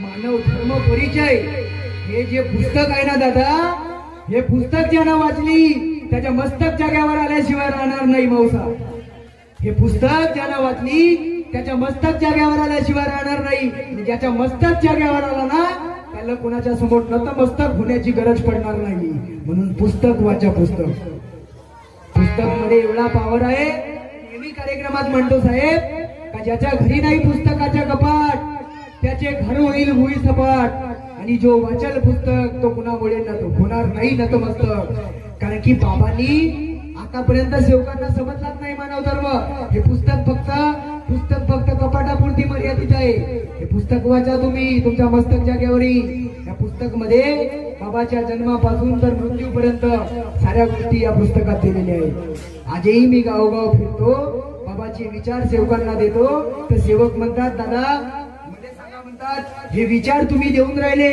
मानव धर्म परिचय. हे जे पुस्तक आहे ना दादा हे पुस्तक ज्यानं वाचली त्याच्या मस्तक जाग्यावर आल्याशिवाय राहणार नाही मौसा हे पुस्तक ज्यानं वाचली त्याच्या मस्तक जाग्यावर आल्याशिवाय राहणार नाही. ज्याच्या मस्तक जाग्यावर आला ना त्याला कोणाच्या समोर नतमस्तक होण्याची गरज पडणार नाही. म्हणून पुस्तक वाचा पुस्तक. पुस्तकमध्ये एवढा पावर आहे. नेहमी कार्यक्रमात म्हणतो साहेब का ज्याच्या घरी नाही पुस्तकाच्या कपाट त्याचे घर होईल भुई सपाट. आणि जो वाचल पुस्तक तो कुणामुळे होणार नाही न तो मस्तक कारण की बाबांनी आतापर्यंत सेवकांना समजलाच नाही मानव धर्म. हे पुस्तक फक्त पुस्तक फक्त कपाटापुरती मर्यादित आहे. हे पुस्तक वाचा तुम्ही तुमच्या मस्तक जागेवरी. या पुस्तकमध्ये बाबाच्या जन्मापासून तर मृत्यूपर्यंत साऱ्या गोष्टी या पुस्तकात दिलेल्या आहेत. आजही मी गावोगाव फिरतो बाबाचे विचार सेवकांना देतो. तर सेवक म्हणतात दादा म्हणतात हे विचार तुम्ही देऊन राहिले.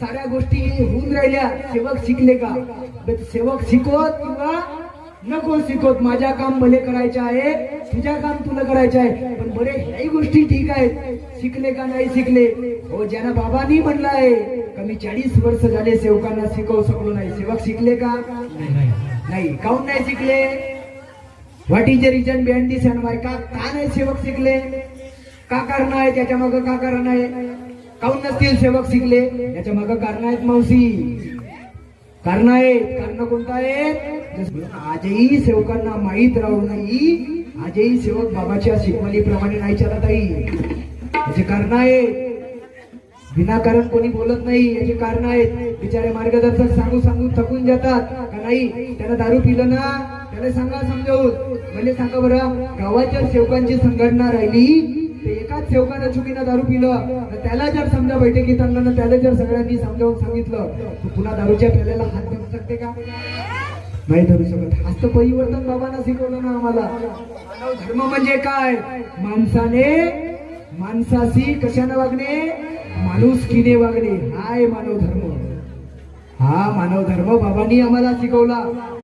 साऱ्या गोष्टी होऊन राहिल्या. सेवक शिकले का? सेवक शिकवत किंवा नको शिकवत? माझ्या काम भले करायचे आहे तुझ्या काम तुला करायचं आहे पण बरे ह्याही गोष्टी ठीक आहेत. शिकले का नाही शिकले? हो ज्यांना बाबांनी म्हणलं आहे का मी चाळीस वर्ष झाले सेवकांना शिकवू शकलो नाही. सेवक शिकले का? नाही. काऊन नाही शिकले? What is the reason behind this and why का नाही सेवक शिकले? का कारण आहे त्याच्या मागं का कारण आहे काऊन नसतील सेवक शिकले? याच्या मागं कारण आहेत मावशी. कारण आहेत? कारण कोणतं आहे आजही सेवकांना माहीत राहू नाही आजही सेवक बाबाच्या शिकवणीप्रमाणे नाही चालत आई. याचे कारण आहे विनाकारण कोणी बोलत नाही याचे कारण आहेत बिचारे मार्गदर्शक सांगू सांगू थकून जातात. का नाही त्याला दारू पिलं ना? त्याला सांगा समजावून. म्हणजे सांगा बरं गावाच्या सेवकांची संघटना राहिली? एकाच सेवकानं चुकीनं दारू पिलं त्याला जर समजा बैठकीत आणलं ना त्याला जर सगळ्यांनी समजावून सांगितलं तर पुन्हा दारूच्या प्याल्याला हात धरू शकते का? नाही धरू शकत. हाच तर परिवर्तन बाबांना शिकवलं ना आम्हाला. मानव धर्म म्हणजे काय? माणसाने माणसाशी कशाने वागणे? माणुसकीने वागणे. हाय मानव धर्म. हा मानव धर्म बाबांनी आम्हाला शिकवला.